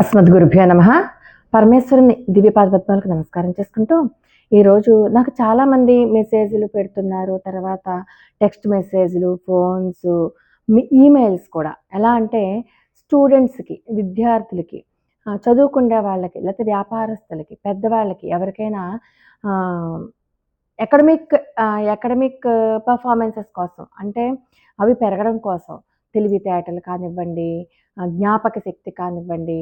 అస్మద్గురుభ్యో నమ. పరమేశ్వరుని దివ్యపాద పద్మాలకు నమస్కారం చేసుకుంటూ ఈరోజు నాకు చాలామంది మెసేజ్లు పెడుతున్నారు. తర్వాత టెక్స్ట్ మెసేజ్లు ఫోన్స్ ఈమెయిల్స్ కూడా. ఎలా అంటే స్టూడెంట్స్కి విద్యార్థులకి చదువుకునే వాళ్ళకి లేకపోతే వ్యాపారస్తులకి పెద్దవాళ్ళకి ఎవరికైనా ఎకడమిక్ ఎకడమిక్ పర్ఫార్మెన్సెస్ కోసం అంటే అవి పెరగడం కోసం తెలివితేటలు కానివ్వండి జ్ఞాపక శక్తి కానివ్వండి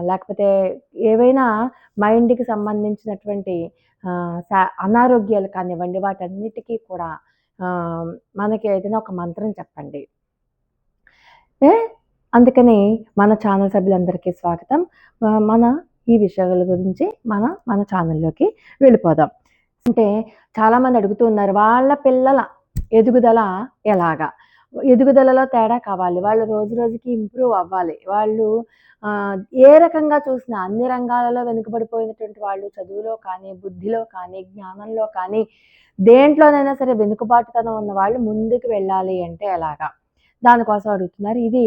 లేకపోతే ఏవైనా మైండ్కి సంబంధించినటువంటి అనారోగ్యాలు కానివ్వండి వాటన్నిటికీ కూడా మనకి ఏదైనా ఒక మంత్రం చెప్పండి. ఏ? అందుకని మన ఛానల్ సభ్యులందరికీ స్వాగతం. మన ఈ విషయాల గురించి మన మన ఛానల్లోకి వెళ్ళిపోదాం. అంటే చాలామంది అడుగుతూ ఉన్నారు వాళ్ళ పిల్లల ఎదుగుదల ఎలాగా? ఎదుగుదలలో తేడా కావాలి. వాళ్ళు రోజు రోజుకి ఇంప్రూవ్ అవ్వాలి. వాళ్ళు ఏ రకంగా చూసినా అన్ని రంగాలలో వెనుకబడిపోయినటువంటి వాళ్ళు చదువులో కానీ బుద్ధిలో కానీ జ్ఞానంలో కానీ దేంట్లోనైనా సరే వెనుకబాటుతనం ఉన్న వాళ్ళు ముందుకు వెళ్ళాలి అంటే ఎలాగా? దానికోసం అడుగుతున్నారు. ఇది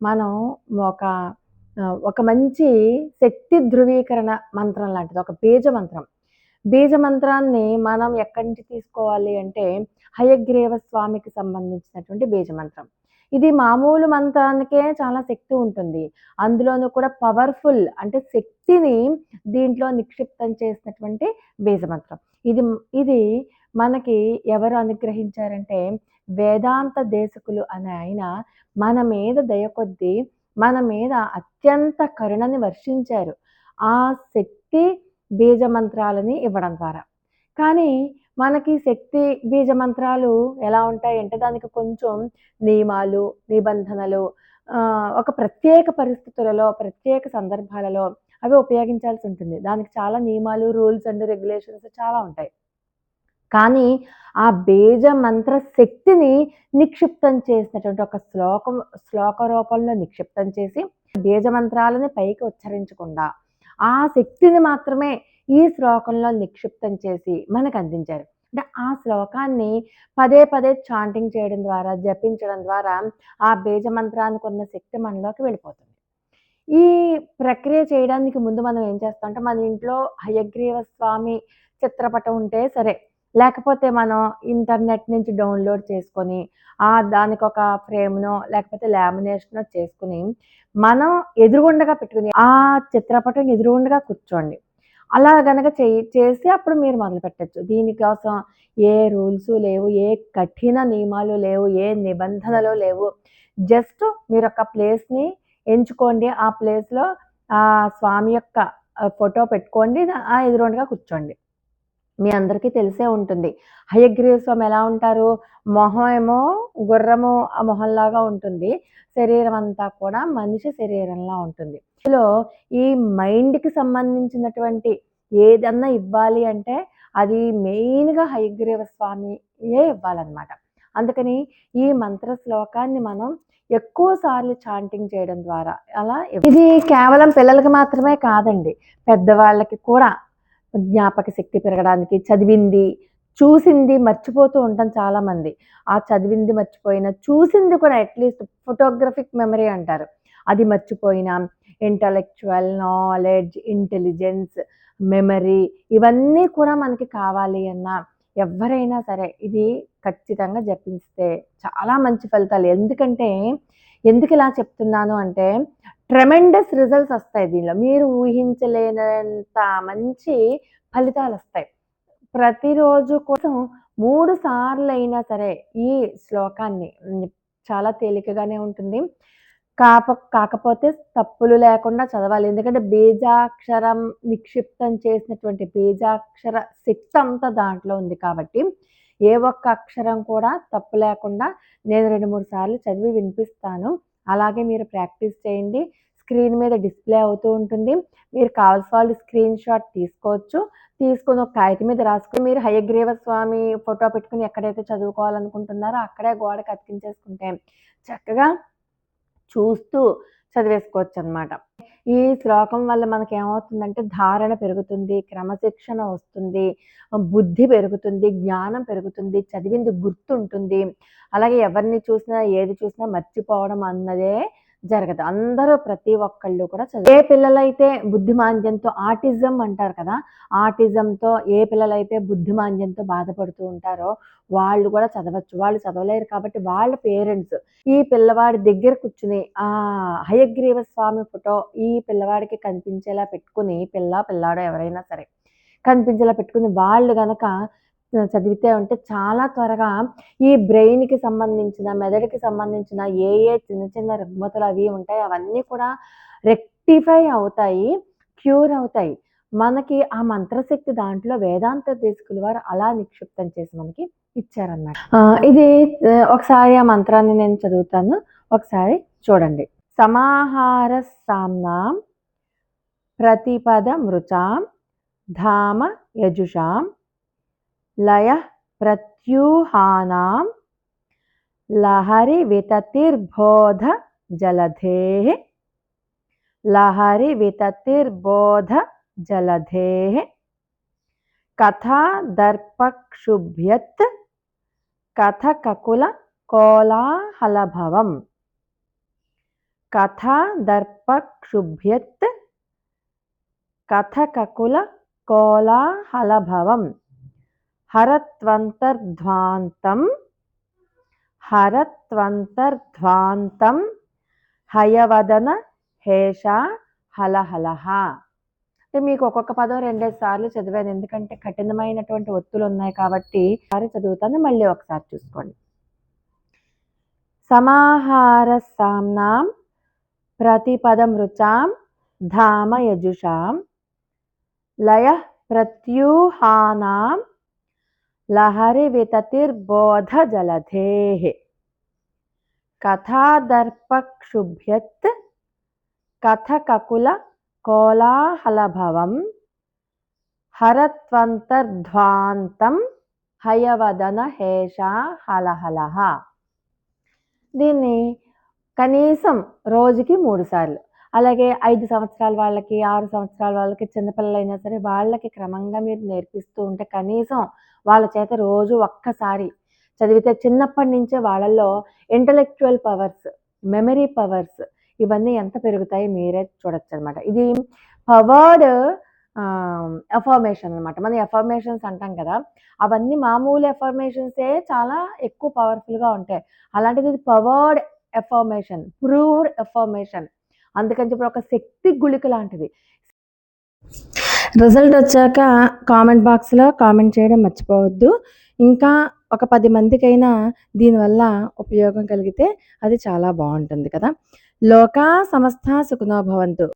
మనం ఒక ఒక మంచి శక్తి ధృవీకరణ మంత్రం లాంటిది ఒక బీజ మంత్రం. బీజ మంత్రాన్ని మనం ఎక్కడి నుంచి తీసుకోవాలి అంటే హయగ్రీవ స్వామికి సంబంధించినటువంటి బీజ మంత్రం. ఇది మామూలు మంత్రానికే చాలా శక్తి ఉంటుంది. అందులోనూ కూడా పవర్ఫుల్ అంటే శక్తిని దీంట్లో నిక్షిప్తం చేసినటువంటి బీజమంత్రం. ఇది ఇది మనకి ఎవరు అనుగ్రహించారంటే వేదాంత దేశకులు అనే ఆయన మన మీద దయ కొద్దీ మన మీద అత్యంత కరుణని వర్షించారు. ఆ శక్తి బీజమంత్రాలని ఇవ్వడం ద్వారా. కానీ మనకి శక్తి బీజ మంత్రాలు ఎలా ఉంటాయి అంటే దానికి కొంచెం నియమాలు నిబంధనలు ఒక ప్రత్యేక పరిస్థితులలో ప్రత్యేక సందర్భాలలో అవి ఉపయోగించాల్సి ఉంటుంది. దానికి చాలా నియమాలు రూల్స్ అండ్ రెగ్యులేషన్స్ చాలా ఉంటాయి. కానీ ఆ బీజ మంత్ర శక్తిని నిక్షిప్తం చేసినటువంటి ఒక శ్లోకం శ్లోక రూపంలో నిక్షిప్తం చేసి బీజ మంత్రాలని పైకి ఉచ్చరించకుండా ఆ శక్తిని మాత్రమే ఈ శ్లోకంలో నిక్షిప్తం చేసి మనకు అందించారు. అంటే ఆ శ్లోకాన్ని పదే పదే చాంటింగ్ చేయడం ద్వారా జపించడం ద్వారా ఆ బీజ మంత్రానికి ఉన్న శక్తి మనలోకి వెళ్ళిపోతుంది. ఈ ప్రక్రియ చేయడానికి ముందు మనం ఏం చేస్తాం అంటే మన ఇంట్లో హయగ్రీవ స్వామి చిత్రపటం ఉంటే సరే లేకపోతే మనం ఇంటర్నెట్ నుంచి డౌన్లోడ్ చేసుకొని ఆ దానికి ఒక ఫ్రేమ్నో లేకపోతే లామినేషనో చేసుకుని మనం ఎదురుగుండగా పెట్టుకుని ఆ చిత్రపటం ఎదురుగుండగా కూర్చోండి. అలా కనుక చేయి చేసి అప్పుడు మీరు మొదలు పెట్టచ్చు. దీనికోసం ఏ రూల్స్ లేవు ఏ కఠిన నియమాలు లేవు ఏ నిబంధనలు లేవు. జస్ట్ మీరు ఒక ప్లేస్ని ఎంచుకోండి. ఆ ప్లేస్లో ఆ స్వామి యొక్క ఫోటో పెట్టుకోండి. ఆ ఎదురుగా కూర్చోండి. మీ అందరికీ తెలిసే ఉంటుంది. హయగ్రీవ స్వామి ఎలా ఉంటారు? మొహం ఏమో గుర్రము ఆ మొహంలాగా ఉంటుంది. శరీరం అంతా కూడా మనిషి శరీరంలా ఉంటుంది. ఇందులో ఈ మైండ్కి సంబంధించినటువంటి ఏదన్నా ఇవ్వాలి అంటే అది మెయిన్గా హయగ్రీవ స్వామియే ఇవ్వాలన్నమాట. అందుకని ఈ మంత్ర శ్లోకాన్ని మనం ఎక్కువ సార్లు చాంటింగ్ చేయడం ద్వారా అలా ఇది కేవలం పిల్లలకి మాత్రమే కాదండి. పెద్దవాళ్ళకి కూడా జ్ఞాపక శక్తి పెరగడానికి చదివింది చూసింది మర్చిపోతూ ఉంటాం చాలామంది. ఆ చదివింది మర్చిపోయిన చూసింది కూడా అట్లీస్ట్ ఫోటోగ్రఫిక్ మెమరీ అంటారు. అది మర్చిపోయిన ఇంటలెక్చువల్ నాలెడ్జ్ ఇంటెలిజెన్స్ మెమరీ ఇవన్నీ కూడా మనకి కావాలి అన్న ఎవరైనా సరే ఇది ఖచ్చితంగా జపిస్తే చాలా మంచి ఫలితాలు. ఎందుకంటే ఎందుకు ఇలా చెప్తున్నాను అంటే ట్రెమెండస్ రిజల్ట్స్ వస్తాయి దీనిలో. మీరు ఊహించలేనంత మంచి ఫలితాలు వస్తాయి. ప్రతిరోజు కోసం మూడు సార్లు అయినా సరే ఈ శ్లోకాన్ని చాలా తేలికగానే ఉంటుంది. కాప కాకపోతే తప్పులు లేకుండా చదవాలి. ఎందుకంటే బీజాక్షరం నిక్షిప్తం చేసినటువంటి బీజాక్షర శక్తి అంతా దాంట్లో ఉంది కాబట్టి ఏ ఒక్క అక్షరం కూడా తప్పు లేకుండా నేను రెండు మూడు సార్లు చదివి వినిపిస్తాను. అలాగే మీరు ప్రాక్టీస్ చేయండి. స్క్రీన్ మీద డిస్ప్లే అవుతూ ఉంటుంది. మీరు కావాల్సిన వాళ్ళు స్క్రీన్ షాట్ తీసుకోవచ్చు. తీసుకొని ఒక కాగితం మీద రాసుకుని మీరు హయగ్రీవ స్వామి ఫోటో పెట్టుకుని ఎక్కడైతే చదువుకోవాలనుకుంటున్నారో అక్కడే గోడకు అతికించేసుకుంటే చక్కగా చూస్తూ చదివేసుకోవచ్చు అనమాట ఈ శ్లోకం వల్ల మనకి ఏమవుతుందంటే ధారణ పెరుగుతుంది క్రమశిక్షణ వస్తుంది బుద్ధి పెరుగుతుంది జ్ఞానం పెరుగుతుంది చదివింది గుర్తుంటుంది. అలాగే ఎవరిని చూసినా ఏది చూసినా మర్చిపోవడం అన్నదే జరగదు. అందరూ ప్రతి ఒక్కళ్ళు కూడా చదువు ఏ పిల్లలైతే బుద్ధిమాంద్యంతో ఆటిజం అంటారు కదా ఆటిజంతో ఏ పిల్లలైతే బుద్ధిమాంద్యంతో బాధపడుతూ ఉంటారో వాళ్ళు కూడా చదవచ్చు. వాళ్ళు చదవలేరు కాబట్టి వాళ్ళ పేరెంట్స్ ఈ పిల్లవాడి దగ్గర కూర్చుని ఆ హయగ్రీవ స్వామి ఫోటో ఈ పిల్లవాడికి కనిపించేలా పెట్టుకుని పిల్ల పిల్లాడో ఎవరైనా సరే కనిపించేలా పెట్టుకుని వాళ్ళు గనక చదివితే ఉంటే చాలా త్వరగా ఈ బ్రెయిన్కి సంబంధించిన మెదడుకి సంబంధించిన ఏ ఏ చిన్న చిన్న రుగ్మతలు అవి ఉంటాయి అవన్నీ కూడా రెక్టిఫై అవుతాయి క్యూర్ అవుతాయి. మనకి ఆ మంత్రశక్తి దాంట్లో వేదాంత దేశకుల వారు అలా నిక్షిప్తం చేసి మనకి ఇచ్చారన్నమాట. ఇది ఒకసారి ఆ మంత్రాన్ని నేను చదువుతాను. ఒకసారి చూడండి. సమాహార సామ్నాం ప్రతిపద మృచాం ధామ యజుషాం లయ ప్రత్యూహానాం లహరి వితతిర్బోధ జలధే లహరి వితతిర్బోధ జలధే హరత్వంతర్ధ్వాంతం హరత్వంతర్ధ్వాంతం హయవదన హేష హలహలహ అంటే మీకు ఒక్కొక్క పదం రెండేసి సార్లు చదివాను. ఎందుకంటే కఠినమైనటువంటి ఒత్తులు ఉన్నాయి కాబట్టి సారి చదువుతాను మళ్ళీ ఒకసారి చూసుకోండి. సమాహార సామ్నాం ప్రతిపదం రుచాం ధామ యజుషాం లయ ప్రత్యూహానాం లహరి వితతిర్బోధ జలధే కథాదర్పక్షుభ్యత్ కథకకుల కోలాహలభవం హరత్వంతర్ధ్వాంతం హయవదన హేష హలహలహ దీన్ని కనీసం రోజుకి మూడు సార్లు అలాగే ఐదు సంవత్సరాల వాళ్ళకి ఆరు సంవత్సరాల వాళ్ళకి చిన్నపిల్లలైనా సరే వాళ్ళకి క్రమంగా మీరు నేర్పిస్తూ ఉంటే కనీసం వాళ్ళ చేత రోజు ఒక్కసారి చదివితే చిన్నప్పటి నుంచే వాళ్ళల్లో ఇంటలెక్చువల్ పవర్స్ మెమరీ పవర్స్ ఇవన్నీ ఎంత పెరుగుతాయి మీరే చూడొచ్చు అనమాట ఇది పవర్డ్ ఎఫర్మేషన్ అనమాట మనం ఎఫర్మేషన్స్ అంటాం కదా అవన్నీ మామూలు ఎఫర్మేషన్సే చాలా ఎక్కువ పవర్ఫుల్గా ఉంటాయి. అలాంటిది ఇది పవర్డ్ ఎఫర్మేషన్ ప్రూవ్డ్ ఎఫర్మేషన్ అందుకని చెప్పి ఒక శక్తి గుళిక లాంటిది. రిజల్ట్ వచ్చాక కామెంట్ బాక్స్లో కామెంట్ చేయడం మర్చిపోవద్దు. ఇంకా ఒక పది మందికైనా దీనివల్ల ఉపయోగం కలిగితే అది చాలా బాగుంటుంది కదా. లోకా సమస్త సుఖనోభవంతు